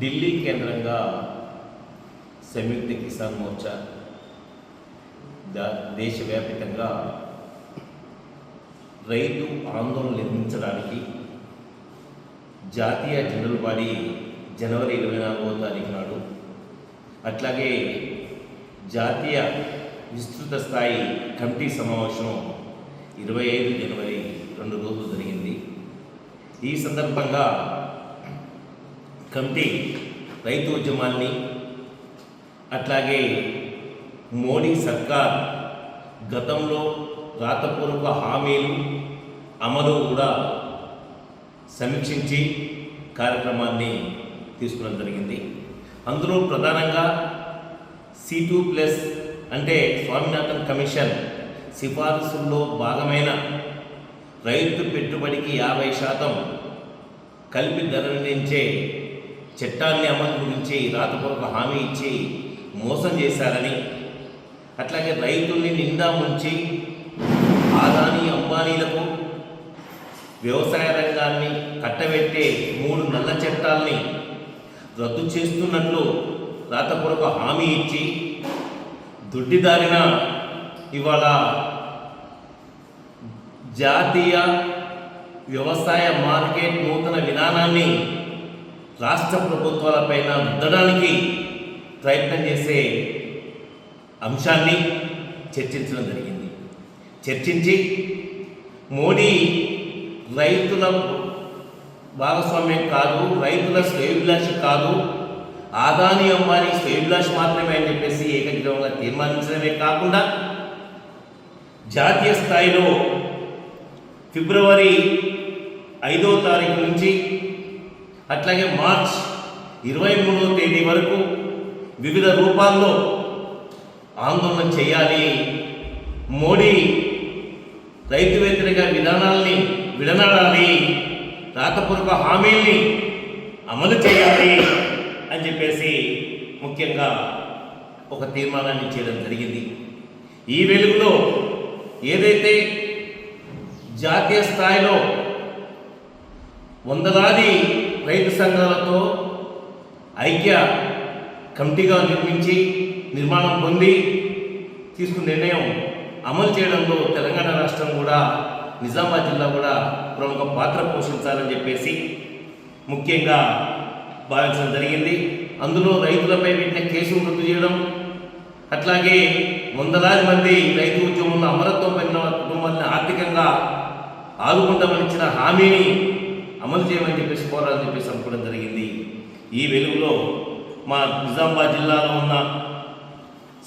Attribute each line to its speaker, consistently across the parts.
Speaker 1: ఢిల్లీ కేంద్రంగా సంయుక్త కిసాన్ మోర్చా ద దేశవ్యాప్తంగా రైతు ఆందోళన నిర్మించడానికి జాతీయ జనరల్ బాడీ జనవరి ఇరవై నాలుగవ తారీఖు నాడు అట్లాగే జాతీయ విస్తృత స్థాయి కమిటీ సమావేశం ఇరవై ఐదు జనవరి రెండు రోజులు జరిగింది. ఈ సందర్భంగా కమిటీ రైతు ఉద్యమాన్ని అట్లాగే మోడీ సర్కార్ గతంలో రాతపూర్వక హామీలు అమలు కూడా సమీక్షించి కార్యక్రమాన్ని తీసుకోవడం జరిగింది. అందులో ప్రధానంగా సి టూ ప్లస్ అంటే స్వామినాథన్ కమిషన్ సిఫారసుల్లో భాగమైన రైతు పెట్టుబడికి యాభై శాతం కలిపి ధర నిర్ణయించే చట్టాన్ని అమలు గురించి రాతపూర్వక హామీ ఇచ్చి మోసం చేశారని అట్లాగే రైతుల్ని నిండా ముంచి ఆదాని అంబానీలకు వ్యవసాయ రంగాన్ని కట్టబెట్టే మూడు నల్ల చట్టాల్ని రద్దు చేస్తున్నట్లు రాతపూర్వక హామీ ఇచ్చి దుడ్డిదారిన ఇవాళ జాతీయ వ్యవసాయ మార్కెట్ నూతన విధానాన్ని రాష్ట్ర ప్రభుత్వాలపైన రుద్దడానికి ప్రయత్నం చేసే అంశాన్ని చర్చించడం జరిగింది. చర్చించి మోడీ రైతుల భాగస్వామ్యం కాదు రైతుల శ్రేయోభిలాష కాదు ఆదాని అంబానీ శ్రేయోభిలాష మాత్రమే అని చెప్పేసి ఏకగ్రీవంగా తీర్మానించడమే కాకుండా జాతీయ స్థాయిలో ఫిబ్రవరి ఐదో తారీఖు నుంచి అట్లాగే మార్చ్ ఇరవై మూడవ తేదీ వరకు వివిధ రూపాల్లో ఆందోళన చేయాలి. మోడీ రైతు వ్యతిరేక విధానాల్ని విడనాడాలి. రాతపూర్వక హామీల్ని అమలు చేయాలి అని చెప్పేసి ముఖ్యంగా ఒక తీర్మానాన్ని చేయడం జరిగింది. ఈ వెలుగులో ఏదైతే జాతీయ స్థాయిలో వందలాది రైతు సంఘాలతో ఐక్య కమిటీగా నిర్మించి నిర్మాణం పొంది తీసుకున్న నిర్ణయం అమలు చేయడంలో తెలంగాణ రాష్ట్రం కూడా నిజామాబాద్ జిల్లా కూడా ప్రముఖ పాత్ర పోషించాలని చెప్పేసి ముఖ్యంగా భావించడం జరిగింది. అందులో రైతులపై పెట్టిన కేసులు రద్దు చేయడం అట్లాగే వందలాది మంది రైతు ఉద్యమంలో అమరత్వం పొందిన కుటుంబాలను ఆర్థికంగా ఆదుకుంటామని ఇచ్చిన హామీని అమలు చేయమని చెప్పేసి కోరాలని చెప్పేసి అనుకోవడం జరిగింది. ఈ వెలుగులో మా నిజామాబాద్ జిల్లాలో ఉన్న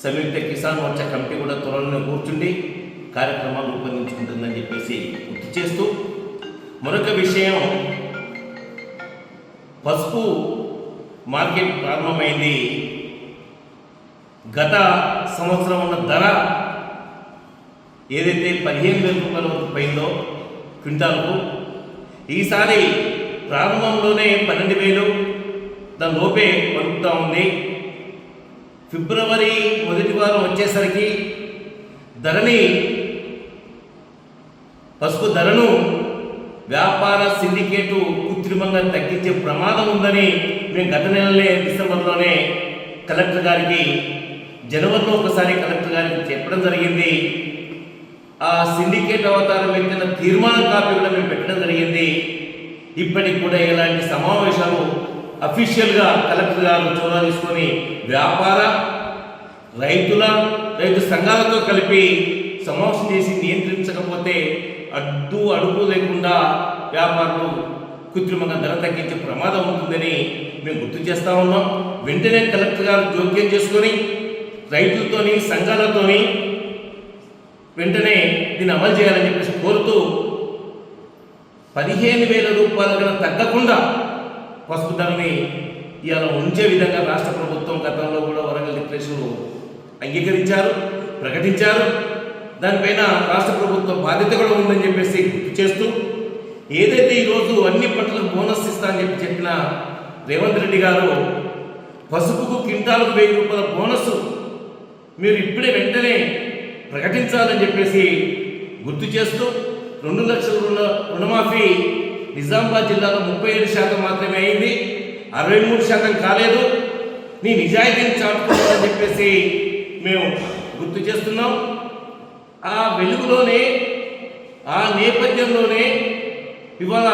Speaker 1: సంయుక్త కిసాన్ మోర్చా కమిటీ కూడా త్వరలో కూర్చుండి కార్యక్రమాలు రూపొందించుకుంటుందని చెప్పేసి గుర్తు చేస్తూ మరొక విషయం పసుపు మార్కెట్ ప్రారంభమైంది. గత సంవత్సరం ఉన్న ధర ఏదైతే పదిహేను వేల రూపాయల వరకు పోయిందో క్వింటాల్కు ఈసారి ప్రారంభంలోనే పన్నెండు వేలు. దాని లోపే పలుకుతూ ఉంది. ఫిబ్రవరి మొదటి వారం వచ్చేసరికి ధరని పసుపు ధరను వ్యాపార సిండికేటు కృత్రిమంగా తగ్గించే ప్రమాదం ఉందని మేము గత నెలలే డిసెంబర్లోనే కలెక్టర్ గారికి జనవరిలో ఒకసారి కలెక్టర్ గారికి చెప్పడం జరిగింది. ఆ సిండికేట్ అవతారం ఎత్తిన తీర్మాన కాపీ కూడా మేము పెట్టడం జరిగింది. ఇప్పటికి కూడా ఇలాంటి సమావేశాలు అఫీషియల్గా కలెక్టర్ గారు చోదా తీసుకొని వ్యాపార రైతుల రైతు సంఘాలతో కలిపి సమావేశం చేసి నియంత్రించకపోతే అడ్డు అడుగు లేకుండా వ్యాపారులు కృత్రిమంగా ధర తగ్గించే ప్రమాదం ఉంటుందని మేము గుర్తు చేస్తా ఉన్నాం. వెంటనే కలెక్టర్ గారు జోక్యం చేసుకొని రైతులతోని సంఘాలతోని వెంటనే దీన్ని అమలు చేయాలని చెప్పేసి కోరుతూ పదిహేను వేల రూపాయల కన్నా తగ్గకుండా పసుపు ధరని ఇవాళ ఉంచే విధంగా రాష్ట్ర ప్రభుత్వం గతంలో కూడా వరంగల్ డిక్లరేషన్ అంగీకరించారు ప్రకటించారు. దానిపైన రాష్ట్ర ప్రభుత్వం బాధ్యత కూడా ఉందని చెప్పేసి గుర్తు చేస్తూ ఏదైతే ఈరోజు అన్ని పంటలకు బోనస్ ఇస్తా అని చెప్పి చెప్పిన రేవంత్ రెడ్డి గారు పసుపుకు క్వింటాలకు వెయ్యి రూపాయల బోనస్ మీరు ఇప్పుడే వెంటనే ప్రకటించాలని చెప్పేసి గుర్తు చేస్తూ రెండు లక్షల రుణ రుణమాఫీ నిజామాబాద్ జిల్లాలో ముప్పై ఏడు శాతం మాత్రమే అయింది. అరవై మూడు శాతం కాలేదు. నీ నిజాయితీని చాటుకోవాలని చెప్పేసి మేము గుర్తు చేస్తున్నాం. ఆ వెలుగులోనే ఆ నేపథ్యంలోనే ఇవాళ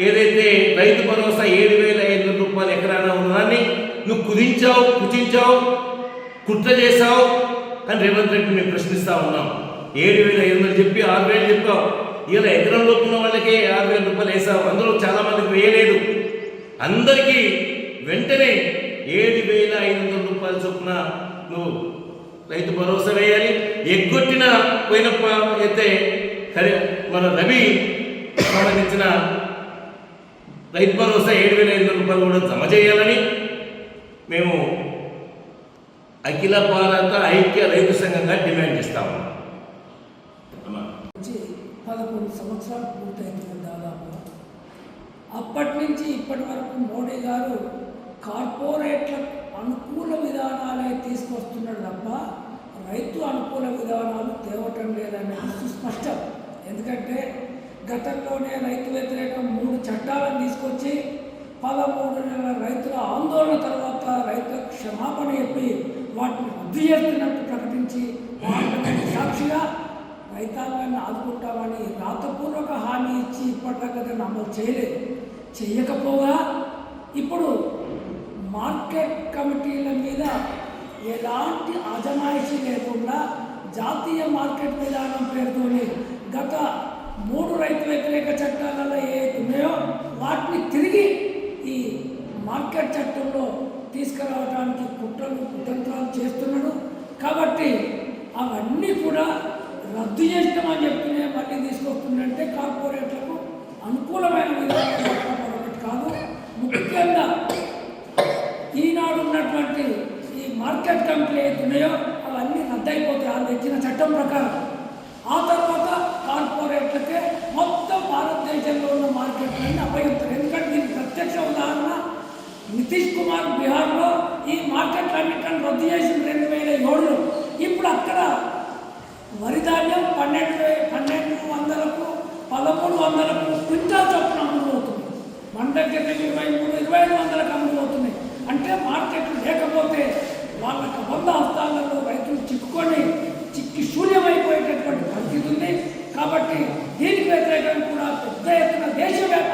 Speaker 1: ఏదైతే రైతు భరోసా ఏడు వేల ఐదు వందల రూపాయలు ఎకరానా ఉన్నదాన్ని నువ్వు కుదించావు కుచించావు కుట్ర చేశావు అని రేవంత్ రెడ్డి మేము ప్రశ్నిస్తూ ఉన్నాం. ఏడు వేల ఐదు వందలు చెప్పి ఆరు వేలు చెప్పావు. ఇలా ఎకరంలో ఉన్న వాళ్ళకే ఆరు వేల రూపాయలు వేసావు. అందులో చాలా మందికి వేయలేదు. అందరికీ వెంటనే ఏడు వేల ఐదు వందల రూపాయల చొప్పున నువ్వు రైతు భరోసా వేయాలి. ఎగ్గొట్టిన పోయిన అయితే కరి మన రవి సంబంధించిన రైతు భరోసా ఏడు వేల ఐదు వందల రూపాయలు కూడా జమ చేయాలని మేము అఖిల భారత ఐక్య రైతు సంఘంగా డిమాండ్ చేస్తాము
Speaker 2: పదకొండు సంవత్సరాలు పూర్తయింది దాదాపు. అప్పటి నుంచి ఇప్పటి వరకు మోడీ గారు కార్పొరేట్ల అనుకూల విధానాలే తీసుకొస్తున్నాడు తప్ప రైతు అనుకూల విధానాలు తేవటం లేదనేది సుస్పష్టం. ఎందుకంటే గతంలోనే రైతు వ్యతిరేకం మూడు చట్టాలను తీసుకొచ్చి పదమూడు నెలల రైతుల ఆందోళన తర్వాత రైతులకు క్షమాపణ చెప్పి వాటిని రద్దు చేస్తున్నట్టు ప్రకటించి సాక్షిగా రైతాంగాన్ని ఆదుకుంటామని రాతపూర్వక హామీ ఇచ్చి ఇప్పటిదాకా దాన్ని అమలు చేయలేదు. చేయకపోగా ఇప్పుడు మార్కెట్ కమిటీల మీద ఎలాంటి అజమాయిషీ లేకుండా జాతీయ మార్కెట్ విధానం పేరుతోని గత మూడు రైతు వ్యతిరేక చట్టాలలో ఏ ఉన్నాయో వాటిని తిరిగి ఈ మార్కెట్ చట్టంలో తీసుకురావడానికి కుట్రలు కుతంత్రాలు చేస్తున్నాడు. కాబట్టి అవన్నీ కూడా రద్దు చేస్తామని చెప్తూనే మళ్ళీ తీసుకొస్తుందంటే కార్పొరేట్లకు అనుకూలమైన విధానం కాదు. ముఖ్యంగా ఈనాడు ఉన్నటువంటి ఈ మార్కెట్ కమిటీలు ఉన్నాయో అవన్నీ రద్దయిపోతాయి. వాళ్ళు ఇచ్చిన చట్టం ప్రకారం. ఆ తర్వాత కార్పొరేట్లకే మొత్తం భారతదేశంలో ఉన్న మార్కెట్లన్నీ అప్పగిస్తారు ఎందుకంటే దీనికి ప్రత్యక్ష ఉదాహరణ నితీష్ కుమార్ బీహార్లో ఈ మార్కెట్ మార్కెట్లన్నింటిని రద్దు చేసిన రెండు వేల ఏడులో. ఇప్పుడు అక్కడ వరి ధాన్యం పన్నెండు పన్నెండు వందలకు పదమూడు వందలకు క్వింటాల్ చొప్పున అమ్ముడుపోతుంది మన దగ్గర ఇరవై మూడు ఇరవై ఐదు వందలకు అమ్ముడుపోతున్నాయి అంటే మార్కెట్ లేకపోతే వాళ్ళకి వంద హస్తాలలో రైతులు చిక్కుకొని చిక్కి శూన్యమైపోయేటటువంటి పరిస్థితి ఉంది. కాబట్టి దీనికి వ్యతిరేకంగా కూడా పెద్ద ఎత్తున దేశవ్యాప్త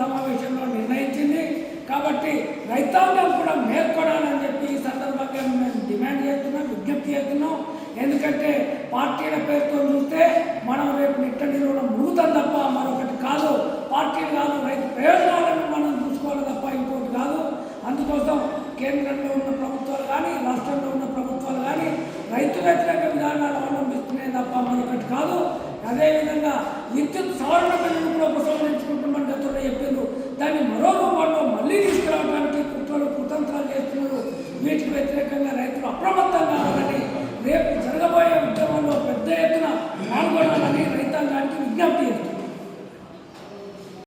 Speaker 2: సమావేశంలో నిర్ణయించింది. కాబట్టి రైతాంగం కూడా మేల్కొనాలని చెప్పి ఈ సందర్భంగా మేము డిమాండ్ చేస్తున్నాం విజ్ఞప్తి చేస్తున్నాం. ఎందుకంటే పార్టీల పేరుతో చూస్తే మనం రేపు నిట్ట నిలువడం మురుగుతాం తప్ప మరొకటి కాదు. పార్టీలు కాదు రైతు ప్రయోజనాలను మనం చూసుకోవాలి తప్ప ఇంకోటి కాదు. అందుకోసం కేంద్రంలో ఉన్న ప్రభుత్వాలు కానీ రాష్ట్రంలో ఉన్న ప్రభుత్వాలు కానీ రైతు వ్యతిరేక విధానాలు అవలంబిస్తున్నాయి తప్ప మరొకటి కాదు. అదేవిధంగా విద్యుత్ సవరణ బిల్లును కూడా from a